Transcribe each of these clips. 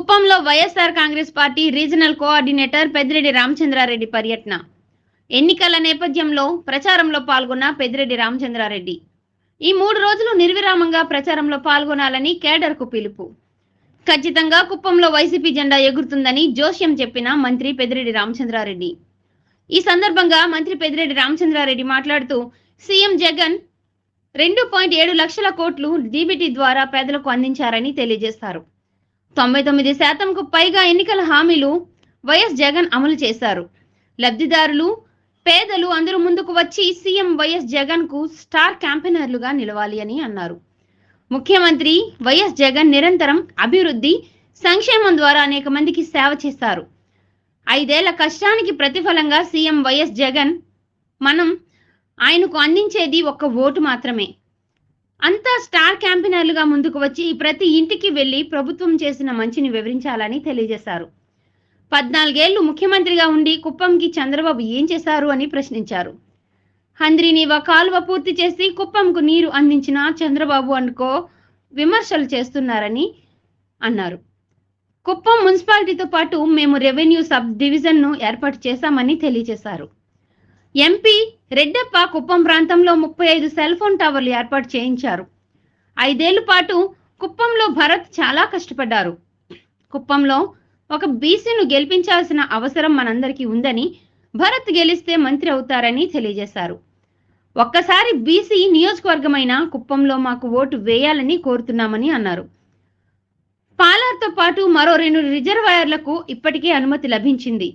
కుప్పంలో YSR Congress party regional coordinator Peddireddy Ramachandra Reddy పర్యటన. ఎన్నికల నేపథ్యంలో ప్రచారంలో పాల్గొన్న పెద్దిరెడ్డి రామచంద్రారెడ్డి. ఈ మూడు రోజులు నిర్విరామంగా ప్రచారంలో పాల్గొనాలని కేడర్కు పిలుపు. ఖచ్చితంగా కుప్పంలో వైసీపీ జెండా ఎగురుతుందని జోస్యం చెప్పిన మంత్రి పెద్దిరెడ్డి రామచంద్రారెడ్డి. ఈ సందర్భంగా మంత్రి పెద్దిరెడ్డి రామచంద్రారెడ్డి మాట్లాడుతూ సీఎం జగన్ రెండు పాయింట్ ఏడు లక్షల కోట్లు డీబీటీ ద్వారా పేదలకు అందించారని తెలియజేశారు తొంభై తొమ్మిది శాతంకు పైగా ఎన్నికల హామీలు వైఎస్ జగన్ అమలు చేశారు. లబ్ధిదారులు పేదలు అందరూ ముందుకు వచ్చి సీఎం వైఎస్ జగన్కు స్టార్ క్యాంపెయినర్లుగా నిలవాలి అని అన్నారు. ముఖ్యమంత్రి వైఎస్ జగన్ నిరంతరం అభివృద్ధి సంక్షేమం ద్వారా అనేక మందికి సేవ చేశారు. ఐదేళ్ళ కష్టానికి ప్రతిఫలంగా సీఎం వైఎస్ జగన్ మనం ఆయనకు అందించేది ఒక్క ఓటు మాత్రమే. అంతా స్టార్ క్యాంపెయినర్లుగా ముందుకు వచ్చి ప్రతి ఇంటికి వెళ్ళి ప్రభుత్వం చేసిన మంచిని వివరించాలని తెలియజేశారు. పద్నాలుగేళ్ళు ముఖ్యమంత్రిగా ఉండి కుప్పంకి చంద్రబాబు ఏం చేశారు అని ప్రశ్నించారు. హంద్రీనీవా కాలువ పూర్తి చేసి కుప్పంకు నీరు అందించిన చంద్రబాబు అనుకో విమర్శలు చేస్తున్నారని అన్నారు. కుప్పం మున్సిపాలిటీతో పాటు మేము రెవెన్యూ సబ్ డివిజన్ను ఏర్పాటు చేశామని తెలియజేశారు. ఎంపీ రెడ్డప్ప కుప్పం ప్రాంతంలో ముప్పై ఐదు సెల్ ఫోన్ టవర్లు ఏర్పాటు చేయించారు. ఐదేళ్ళ పాటు కుప్పంలో భరత్ చాలా కష్టపడ్డారు. కుప్పంలో ఒక బీసీను గెలిపించాల్సిన అవసరం మనందరికీ ఉందని భరత్ గెలిస్తే మంత్రి అవుతారని తెలియజేశారు. ఒక్కసారి బీసీ నియోజకవర్గమైన కుప్పంలో మాకు ఓటు వేయాలని కోరుతున్నామని అన్నారు. పాలార్తో పాటు మరో రెండు రిజర్వాయర్లకు ఇప్పటికే అనుమతి లభించింది.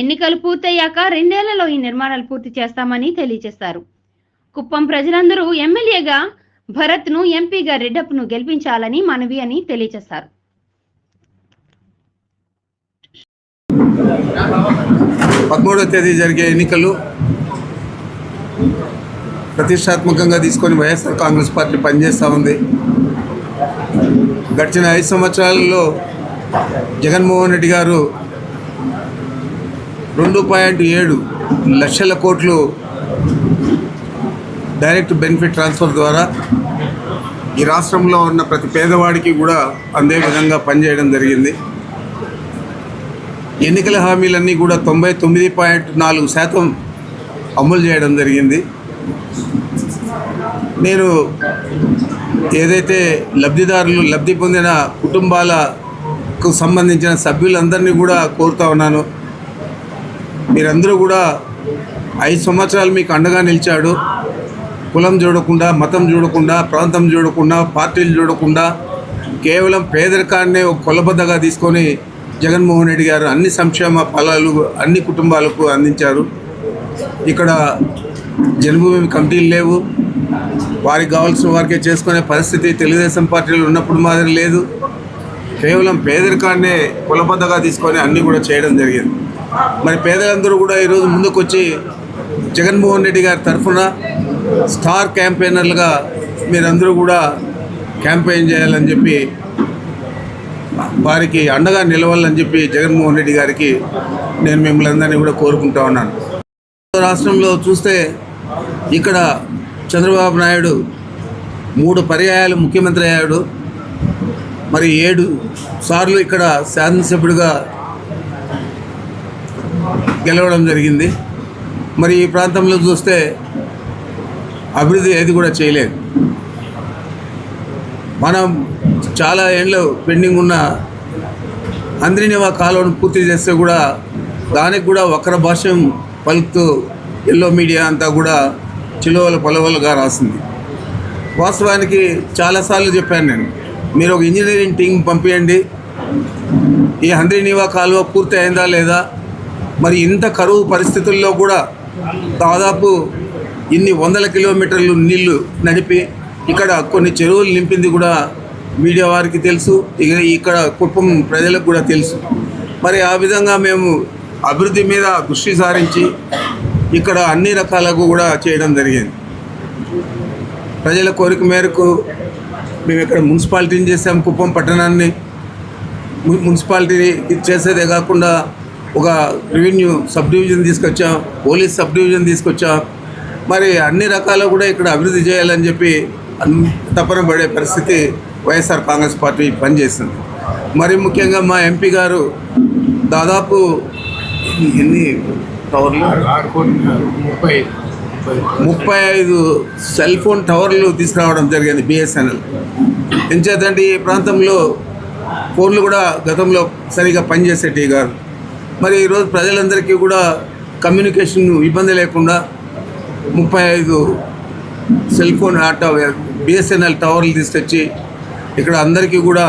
ఎన్నికలు పూర్తయ్యాక రెండేళ్ళలో ఈ నిర్మాణాలు పూర్తి చేస్తామని తెలియజేశారు. కుప్పం ప్రజలందరూ ఎమ్మెల్యేగా భరత్ను ఎంపీగా రెడ్డప్ను గెలిపించాలని మనవి అని తెలియజేశారు. పదమూడవ తేదీ జరిగే ఎన్నికలు ప్రతిష్టాత్మకంగా తీసుకొని వైఎస్ఆర్ కాంగ్రెస్ పార్టీ పనిచేస్తూ ఉంది. గడిచిన ఐదు సంవత్సరాలలో జగన్మోహన్ రెడ్డి గారు రెండు పాయింట్ ఏడు లక్షల కోట్లు డైరెక్ట్ బెనిఫిట్ ట్రాన్స్ఫర్ ద్వారా ఈ రాష్ట్రంలో ఉన్న ప్రతి పేదవాడికి కూడా అందే విధంగా పనిచేయడం జరిగింది. ఎన్నికల హామీలన్నీ కూడా తొంభై తొమ్మిది పాయింట్ నాలుగు శాతం అమలు చేయడం జరిగింది. నేను ఏదైతే లబ్ధిదారులు లబ్ధి పొందిన కుటుంబాలకు సంబంధించిన సభ్యులందరినీ కూడా కోరుతా ఉన్నాను. మీరందరూ కూడా ఐదు సంవత్సరాలు మీకు అండగా నిలిచాడు. కులం చూడకుండా మతం చూడకుండా ప్రాంతం చూడకుండా పార్టీలు చూడకుండా కేవలం పేదరికాన్నే ఒక కొలబద్దగా తీసుకొని జగన్మోహన్ రెడ్డి గారు అన్ని సంక్షేమ ఫలాలు అన్ని కుటుంబాలకు అందించారు. ఇక్కడ జన్మభూమి కమిటీలు లేవు. వారికి కావాల్సిన వారికే చేసుకునే పరిస్థితి తెలుగుదేశం పార్టీలు ఉన్నప్పుడు మాదిరి లేదు. కేవలం పేదరికాన్నే కులబద్దగా తీసుకొని అన్నీ కూడా చేయడం జరిగింది. మరి పేదలందరూ కూడా ఈరోజు ముందుకొచ్చి జగన్మోహన్ రెడ్డి గారి తరఫున స్టార్ క్యాంపెయినర్లుగా మీరందరూ కూడా క్యాంపెయిన్ చేయాలని చెప్పి వారికి అండగా నిలవాలని చెప్పి జగన్మోహన్ రెడ్డి గారికి నేను మిమ్మల్ని అందరినీ కూడా కోరుకుంటా ఉన్నాను. రాష్ట్రంలో చూస్తే ఇక్కడ చంద్రబాబు నాయుడు మూడు పర్యాయాలు ముఖ్యమంత్రి అయ్యాడు. మరి ఏడు సార్లు ఇక్కడ శాసనసభ్యుడిగా గెలవడం జరిగింది. మరి ఈ ప్రాంతంలో చూస్తే అభివృద్ధి ఏది కూడా చేయలేదు. మనం చాలా ఏళ్ళు పెండింగ్ ఉన్న అంద్రినివా కాలువను పూర్తి చేస్తే కూడా దానికి కూడా వక్ర భాష్యం పలుకుతూ ఎల్లో మీడియా అంతా కూడా చిలువలు పొలవలుగా రాసింది. వాస్తవానికి చాలాసార్లు చెప్పాను నేను మీరు ఒక ఇంజనీరింగ్ టీం పంపించండి ఈ హంద్రినివా కాలువ పూర్తి అయిందా లేదా? మరి ఇంత కరువు పరిస్థితుల్లో కూడా దాదాపు ఇన్ని వందల కిలోమీటర్లు నీళ్ళు నడిపి ఇక్కడ కొన్ని చెరువులు నింపింది కూడా మీడియా వారికి తెలుసు ఇక ఇక్కడ కుటుంబం ప్రజలకు కూడా తెలుసు. మరి ఆ విధంగా మేము అభివృద్ధి మీద దృష్టి సారించి ఇక్కడ అన్ని రకాలకు కూడా చేయడం జరిగింది. ప్రజల కోరిక మేరకు మేము ఇక్కడ మున్సిపాలిటీని చేసాం కుప్పం పట్టణాన్ని. మున్సిపాలిటీని మున్సిపాలిటీ చేసేదే కాకుండా ఒక రెవెన్యూ సబ్ డివిజన్ తీసుకొచ్చాం పోలీస్ సబ్ డివిజన్ తీసుకొచ్చాం మరి అన్ని రకాలు కూడా ఇక్కడ అభివృద్ధి చేయాలని చెప్పి తపన పడే పరిస్థితి వైఎస్ఆర్ కాంగ్రెస్ పార్టీ పనిచేస్తుంది. మరి ముఖ్యంగా మా ఎంపీ గారు దాదాపు ఎన్ని టవర్లు? ముప్పై ముప్పై ఐదు సెల్ ఫోన్ టవర్లు తీసుకురావడం జరిగింది బిఎస్ఎన్ఎల్. ఎంచేతంటే ఈ ప్రాంతంలో ఫోన్లు కూడా గతంలో సరిగా పనిచేసేటివి కాదు. మరి ఈరోజు ప్రజలందరికీ కూడా కమ్యూనికేషన్ ఇబ్బంది లేకుండా ముప్పై ఐదు సెల్ ఫోన్ బిఎస్ఎన్ఎల్ టవర్లు తీసుకొచ్చి ఇక్కడ అందరికీ కూడా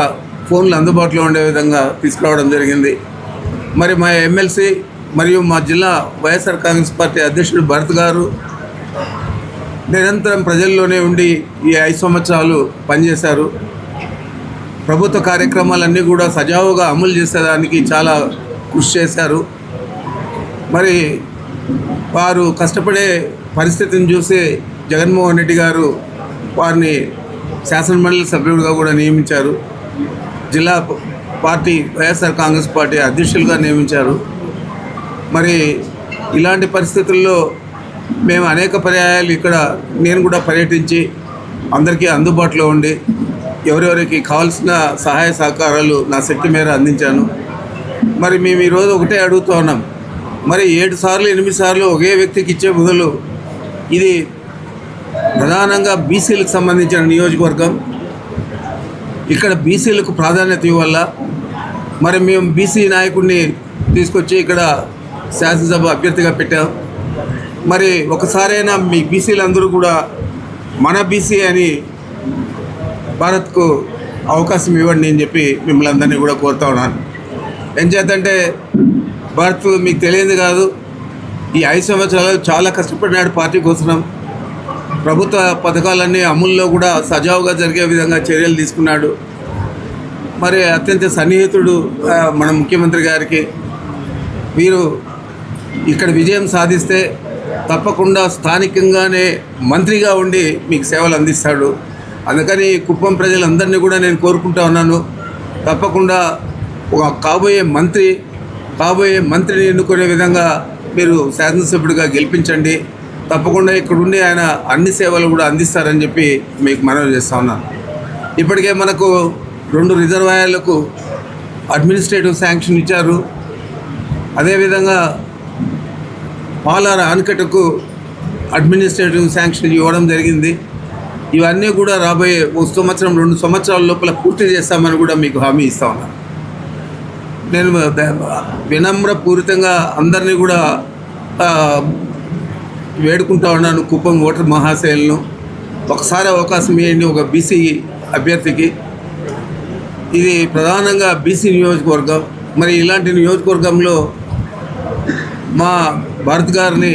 ఫోన్లు అందుబాటులో ఉండే విధంగా తీసుకురావడం జరిగింది. మరి మా ఎమ్మెల్సీ మరియు మా జిల్లా వైఎస్ఆర్ కాంగ్రెస్ పార్టీ అధ్యక్షుడు భరత్ గారు నిరంతరం ప్రజల్లోనే ఉండి ఈ ఐదు సంవత్సరాలు పనిచేశారు. ప్రభుత్వ కార్యక్రమాలన్నీ కూడా సజావుగా అమలు చేసేదానికి చాలా కృషి చేశారు. మరి వారు కష్టపడే పరిస్థితిని చూసి జగన్మోహన్ రెడ్డి గారు వారిని శాసనమండలి సభ్యుడిగా కూడా నియమించారు. జిల్లా పార్టీ వైఎస్ఆర్ కాంగ్రెస్ పార్టీ అధ్యక్షులుగా నియమించారు. మరి ఇలాంటి పరిస్థితుల్లో మేము అనేక పర్యాయాలు ఇక్కడ నేను కూడా పర్యటించి అందరికీ అందుబాటులో ఉండి ఎవరెవరికి కావాల్సిన సహాయ సహకారాలు నా శక్తి మేర అందించాను. మరి మేము ఈరోజు ఒకటే అడుగుతూ ఉన్నాం. మరి ఏడు సార్లు ఎనిమిది సార్లు ఒకే వ్యక్తికి ఇచ్చే బదులు ఇది ప్రధానంగా బీసీలకు సంబంధించిన నియోజకవర్గం. ఇక్కడ బీసీలకు ప్రాధాన్యత ఇవ్వాల? మరి మేము బీసీ నాయకుడిని తీసుకొచ్చి ఇక్కడ శాసనసభ అభ్యర్థిగా పెట్టాం. మరి ఒకసారైనా మీ బీసీలందరూ కూడా మన బీసీ అని భారత్కు అవకాశం ఇవ్వండి అని చెప్పి మిమ్మల్ని అందరినీ కూడా కోరుతా ఉన్నాను. ఏం చేద్దంటే భారత్ మీకు తెలియదు కాదు. ఈ ఐదు సంవత్సరాలు చాలా కష్టపడినాడు పార్టీ కోసం. ప్రభుత్వ పథకాలన్నీ అమల్లో కూడా సజావుగా జరిగే విధంగా చర్యలు తీసుకున్నాడు. మరి అత్యంత సన్నిహితుడు మన ముఖ్యమంత్రి గారికి. వీరు ఇక్కడ విజయం సాధిస్తే తప్పకుండా స్థానికంగానే మంత్రిగా ఉండి మీకు సేవలు అందిస్తాడు. అందుకని కుప్పం ప్రజలందరినీ కూడా నేను కోరుకుంటా ఉన్నాను. తప్పకుండా ఒక కాబోయే మంత్రి కాబోయే మంత్రిని ఎన్నుకునే విధంగా మీరు శాసనసభ్యుడిగా గెలిపించండి. తప్పకుండా ఇక్కడుండి ఆయన అన్ని సేవలు కూడా అందిస్తారని చెప్పి మీకు మనవి చేస్తా ఉన్నాను ఇప్పటికే మనకు రెండు రిజర్వాయర్లకు అడ్మినిస్ట్రేటివ్ శాంక్షన్ ఇచ్చారు. అదేవిధంగా పాలార ఆనకట్టకు అడ్మినిస్ట్రేటివ్ శాంక్షన్ ఇవ్వడం జరిగింది. ఇవన్నీ కూడా రాబోయే ఒక సంవత్సరం రెండు సంవత్సరాల లోపల పూర్తి చేస్తామని కూడా మీకు హామీ ఇస్తా ఉన్నాను నేను వినమ్రపూరితంగా అందరినీ కూడా వేడుకుంటా ఉన్నాను కుప్పం ఓటర్ మహాశైలను ఒకసారి అవకాశం ఇవ్వండి ఒక బీసీ అభ్యర్థికి. ఇది ప్రధానంగా బీసీ నియోజకవర్గం. మరి ఇలాంటి నియోజకవర్గంలో మా భారత్ గారిని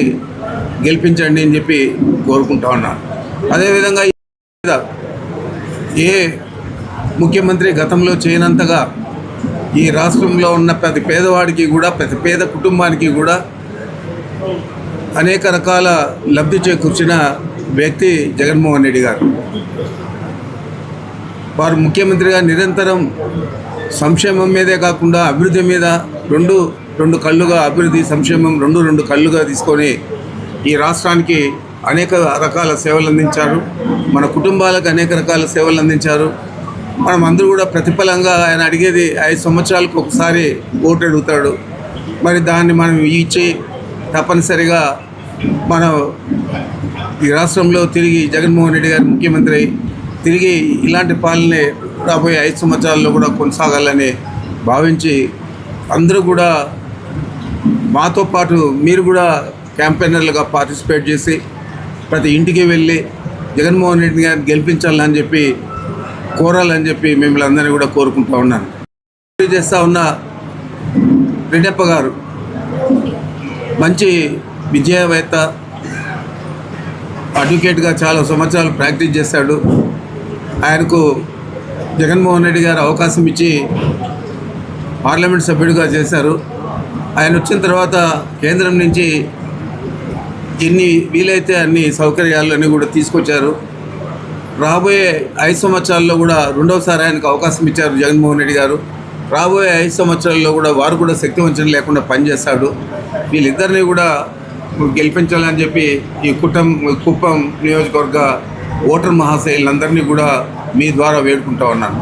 గెలిపించండి అని చెప్పి కోరుకుంటా ఉన్నాను. అదేవిధంగా ఏ ముఖ్యమంత్రి గతంలో చేయనంతగా ఈ రాష్ట్రంలో ఉన్న ప్రతి పేదవాడికి కూడా ప్రతి పేద కుటుంబానికి కూడా అనేక రకాల లబ్ధి చేకూర్చిన వ్యక్తి జగన్మోహన్ రెడ్డి గారు. వారు ముఖ్యమంత్రిగా నిరంతరం సంక్షేమం మీదే కాకుండా అభివృద్ధి మీద రెండు రెండు కళ్ళుగా అభివృద్ధి సంక్షేమం రెండు రెండు కళ్ళుగా తీసుకొని ఈ రాష్ట్రానికి అనేక రకాల సేవలు అందించారు. మన కుటుంబాలకు అనేక రకాల సేవలు అందించారు. మనం అందరూ కూడా ప్రతిఫలంగా ఆయన అడిగేది ఐదు సంవత్సరాలకు ఒకసారి ఓటు అడుగుతాడు. మరి దాన్ని మనం ఇచ్చి తప్పనిసరిగా మన ఈ రాష్ట్రంలో తిరిగి జగన్మోహన్ రెడ్డి గారు ముఖ్యమంత్రి తిరిగి ఇలాంటి పాలనే రాబోయే ఐదు సంవత్సరాల్లో కూడా కొనసాగాలని భావించి అందరూ కూడా మాతో పాటు మీరు కూడా క్యాంపెయినర్లుగా పార్టిసిపేట్ చేసి ప్రతి ఇంటికి వెళ్ళి జగన్మోహన్ రెడ్డి గారిని గెలిపించాలని చెప్పి కోరాలని చెప్పి మిమ్మల్ని అందరినీ కూడా కోరుకుంటా ఉన్నాను. చేస్తూ ఉన్న రెడ్డప్ప గారు మంచి విజయవేత్త అడ్వకేట్గా చాలా సంవత్సరాలు ప్రాక్టీస్ చేశాడు. ఆయనకు జగన్మోహన్ రెడ్డి గారు అవకాశం ఇచ్చి పార్లమెంట్ సభ్యుడిగా చేశారు. ఆయన వచ్చిన తర్వాత కేంద్రం నుంచి ఎన్ని వీలైతే అన్ని సౌకర్యాలు అన్నీ కూడా తీసుకొచ్చారు. రాబోయే ఐదు సంవత్సరాల్లో కూడా రెండవసారి ఆయనకు అవకాశం ఇచ్చారు జగన్మోహన్ రెడ్డి గారు. రాబోయే ఐదు సంవత్సరాల్లో కూడా వారు కూడా శక్తివంచన లేకుండా పనిచేస్తాడు. వీళ్ళిద్దరిని కూడా గెలిపించాలని చెప్పి ఈ కుటం కుప్పం నియోజకవర్గ ఓటర్ మహాశైలందరినీ కూడా మీ ద్వారా వేడుకుంటా ఉన్నాను.